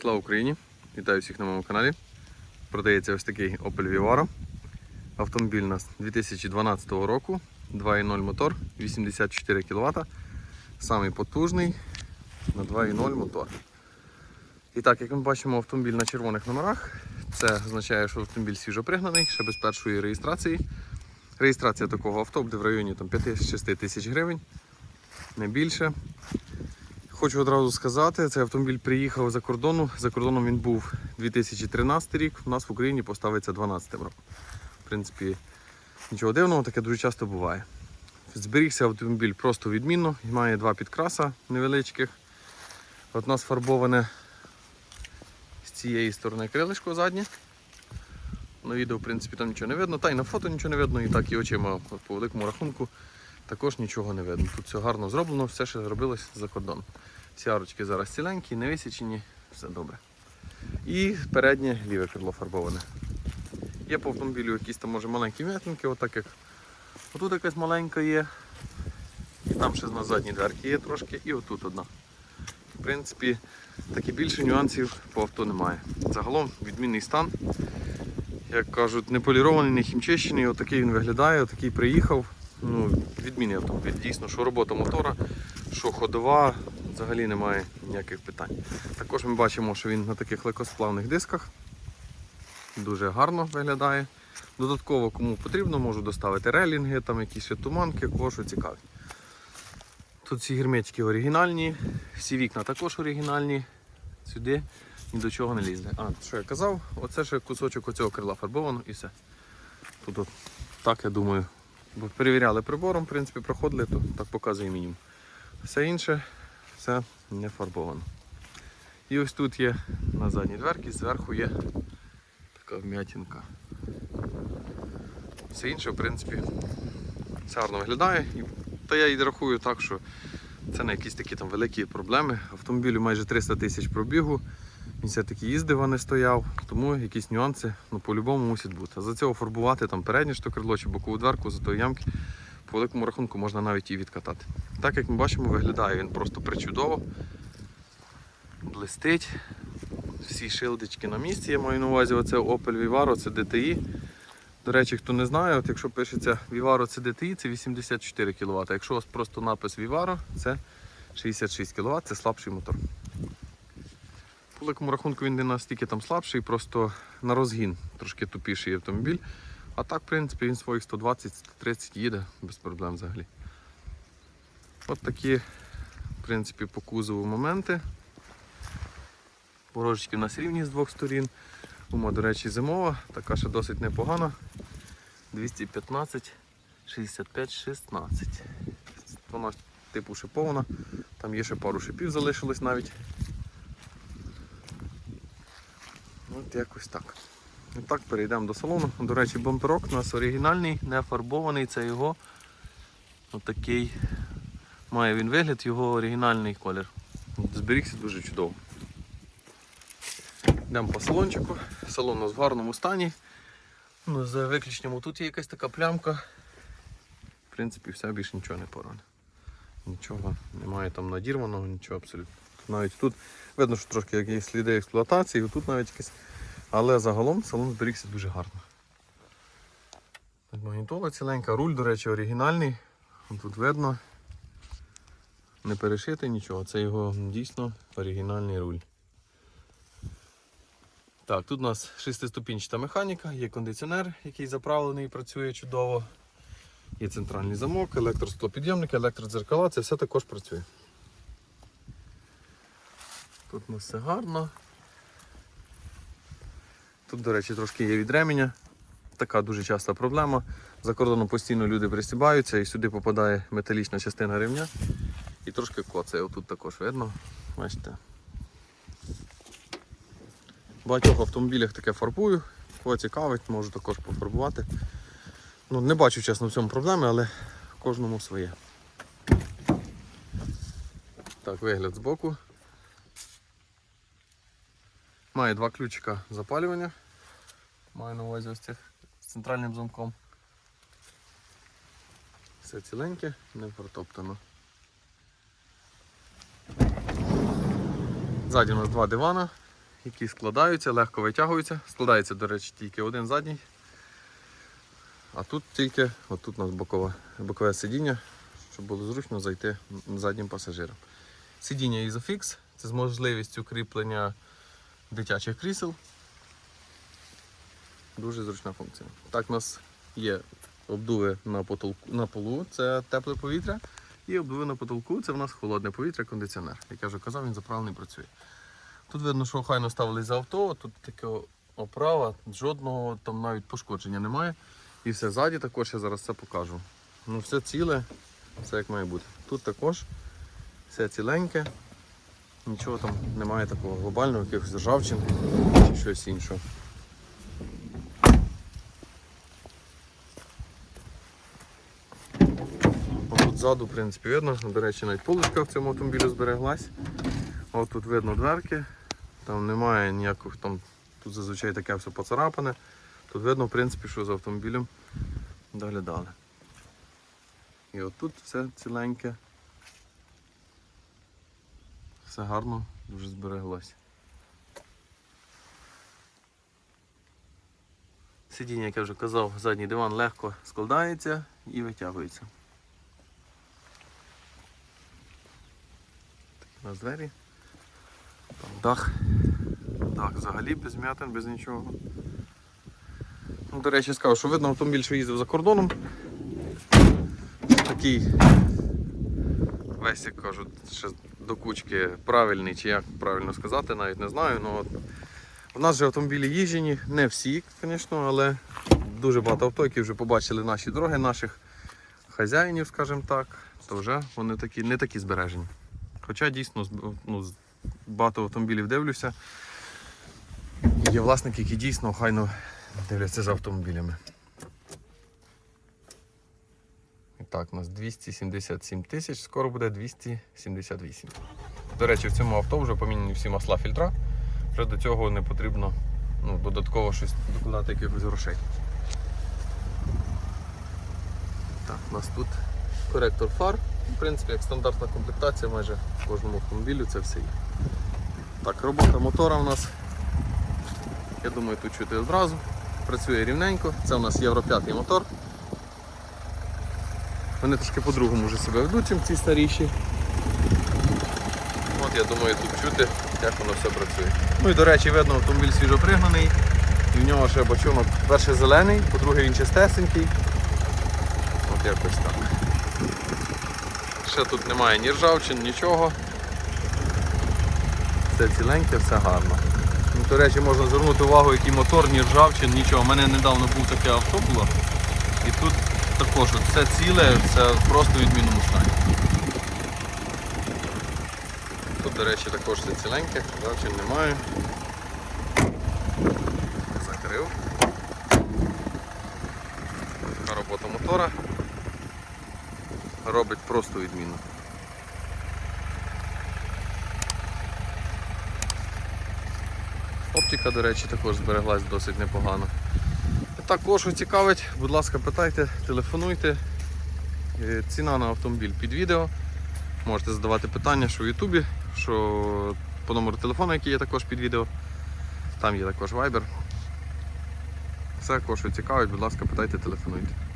Слава Україні! Вітаю всіх на моєму каналі. Продається ось такий Opel Vivaro. Автомобіль у нас 2012 року, 2.0 мотор, 84 кВт. Самий потужний на 2.0 мотор. І так, як ми бачимо, автомобіль на червоних номерах. Це означає, що автомобіль свіжопригнаний, ще без першої реєстрації. Реєстрація такого авто буде в районі там, 5-6 тисяч гривень, не більше. Хочу одразу сказати, цей автомобіль приїхав за кордону. За кордоном він був 2013 рік, у нас в Україні поставиться 2012 роком. В принципі, нічого дивного, таке дуже часто буває. Зберігся автомобіль просто відмінно, має два підкраса невеличких. От у нас фарбоване з цієї сторони крилишко заднє. На відео, в принципі, там нічого не видно, та й на фото нічого не видно, і так і очима по великому рахунку також нічого не видно. Тут все гарно зроблено, все ще зробилось за кордоном. Всі арочки зараз ціленькі, не висічені, все добре. І переднє ліве крило фарбоване. Є по автомобілю якісь там може маленькі м'ятинки, отак як отут якась маленька є. І там ще на задній дверці є трошки, і отут одна. В принципі, такі більше нюансів по авто немає. Загалом відмінний стан. Як кажуть, не полірований, не хімчищений, отакий він виглядає, отакий приїхав. Ну, відмінний автомобіль. Дійсно, що робота мотора, що ходова, взагалі немає ніяких питань. Також ми бачимо, що він на таких легкосплавних дисках. Дуже гарно виглядає. Додатково, кому потрібно, можу доставити релінги, там якісь туманки, кого що цікавить. Тут всі герметики оригінальні, всі вікна також оригінальні. Сюди ні до чого не лізли. А, що я казав, оце ще кусочок оцього крила фарбовано і все. Тут от, так я думаю. Бо перевіряли прибором, в принципі, проходили, то так показує мінімум. Все інше, все не фарбовано. І ось тут є на задній дверці, зверху є така вм'ятінка. Все інше, в принципі, гарно виглядає. Та я і рахую так, що це не якісь такі там великі проблеми. Автомобілю майже 300 тисяч пробігу. Він все-таки їздив, а не стояв, тому якісь нюанси ну, по-любому мусять бути. А за цього фарбувати там переднє ж то крило чи бокову дверку, за тої ямки, по великому рахунку можна навіть і відкатати. Так як ми бачимо, виглядає він просто причудово. Блистить. Всі шилдички на місці. Я маю на увазі оце Opel Vivaro, це DTI. До речі, хто не знає, от якщо пишеться Vivaro це DTI, це 84 кВт. Якщо у вас просто напис Vivaro, це 66 кВт, це слабший мотор. По великому рахунку він не настільки там слабший, просто на розгін трошки тупіший автомобіль. А так, в принципі, він своїх 120-130 їде без проблем взагалі. От такі, в принципі, по кузову моменти. Порожечки у нас рівні з двох сторін. Ума, до речі, зимова, така ще досить непогана. 215, 65, 16. Вона типу шипована. Там є ще пару шипів залишилось навіть. От якось так. Так, перейдемо до салону. До речі, бамперок у нас оригінальний, не фарбований, це його отакий. Має він вигляд, його оригінальний колір. Зберігся дуже чудово. Йдемо по салончику. Салон у нас в гарному стані. Ну, За виключенням тут є якась така плямка. В принципі, все більше нічого не поране. Нічого немає там надірваного, нічого абсолютно. Навіть тут видно, що трошки є сліди експлуатації, тут навіть якесь. Але загалом салон зберігся дуже гарно. Магнітола ціленька, руль, до речі, оригінальний. Тут видно. Не перешити нічого, це його дійсно оригінальний руль. Так, тут у нас шестиступінчата механіка, є кондиціонер, який заправлений і працює чудово. Є центральний замок, електростопідйомник, електродзеркала, це все також працює. Тут у нас все гарно. Тут, до речі, трошки є від ременя. Така дуже часта проблема. За кордоном постійно люди пристібаються і сюди попадає металічна частина ремня. І трошки коцає. Отут також видно. Бачите. В багатьох автомобілях таке фарбую. Кого цікавить, можу також пофарбувати. Ну, не бачу, чесно, в цьому проблеми, але кожному своє. Так, вигляд збоку. Має два ключика запалювання. Маю на увазі ось цих з центральним замком. Все ціленьке, не протоптано. Ззаді у нас два дивана, які складаються, легко витягуються. Складається, до речі, тільки один задній. А тут тільки, от тут у нас бокове, бокове сидіння, щоб було зручно зайти заднім пасажирам. Сидіння Isofix це з можливістю кріплення дитячих крісел. Дуже зручна функція. Так, у нас є обдуви на, потолку, на полу, це тепле повітря. І обдуви на потолку це в нас холодне повітря, кондиціонер. Як я вже казав, він заправлений працює. Тут видно, що охайно ставились за авто, тут таке оправа, жодного там навіть пошкодження немає. І все ззаді також я зараз це покажу. Ну все ціле, все як має бути. Тут також все ціленьке, нічого там немає такого глобального, якихось ржавчин чи щось іншого. Тут ззаду, в принципі, видно. До речі, навіть полочка в цьому автомобілі збереглась. От тут видно дверки, там немає ніяких там, тут зазвичай таке все поцарапане. Тут видно, в принципі, що за автомобілем доглядали. І от тут все ціленьке. Все гарно, дуже збереглося. Сидіння, як я вже казав, задній диван легко складається і витягується. Такі у нас двері. Там дах. Дах взагалі без м'ятин, без нічого. Ну, До речі, скажу, що видно автомобіль, що їздив за кордоном. Такий весь, як кажуть, ще до кучки правильний, чи як правильно сказати, навіть не знаю. Ну, от, у нас же автомобілі їжджені, не всі, звісно, але дуже багато авто, які вже побачили наші дороги, наших хазяїнів, скажімо так, то вже вони такі, не такі збережені. Хоча дійсно ну, багато автомобілів дивлюся. Є власники, які дійсно охайно дивляться за автомобілями. І так, у нас 277 тисяч, скоро буде 278. До речі, в цьому авто вже поміняні всі масла фільтра. Вже до цього не потрібно ну, додатково щось докладати якихось грошей. Так, у нас тут коректор фар. В принципі, як стандартна комплектація майже в кожному автомобілю це все є. Так, робота мотора у нас, я думаю, тут чути одразу. Працює рівненько. Це у нас Євро 5 мотор. Вони трошки по-другому вже себе ведуть, ці старіші. От я думаю, тут чути, як воно все працює. Ну і до речі, видно, автомобіль свіжопригнаний. І в нього ще бачунок перший зелений, по-друге він чистесенький. От якось так. Ще тут немає ні ржавчин, нічого. Все ціленьке, все гарно. Ну, До речі, можна звернути увагу, який мотор, ні ржавчин, нічого. У мене недавно був таке авто було. І тут також все ціле, все просто в відмінному стані. Тут, до речі, також все ціленьке, ржавчин немає. Закрив. Така робота мотора. Робить просто відмінно. Оптика, до речі, також збереглась досить непогано. Також цікавить, будь ласка, питайте, телефонуйте. Е, Ціна на автомобіль під відео. Можете задавати питання, що в Ютубі, що по номеру телефону, який є також під відео. Там є також Viber. Все, кого цікавить, будь ласка, питайте, телефонуйте.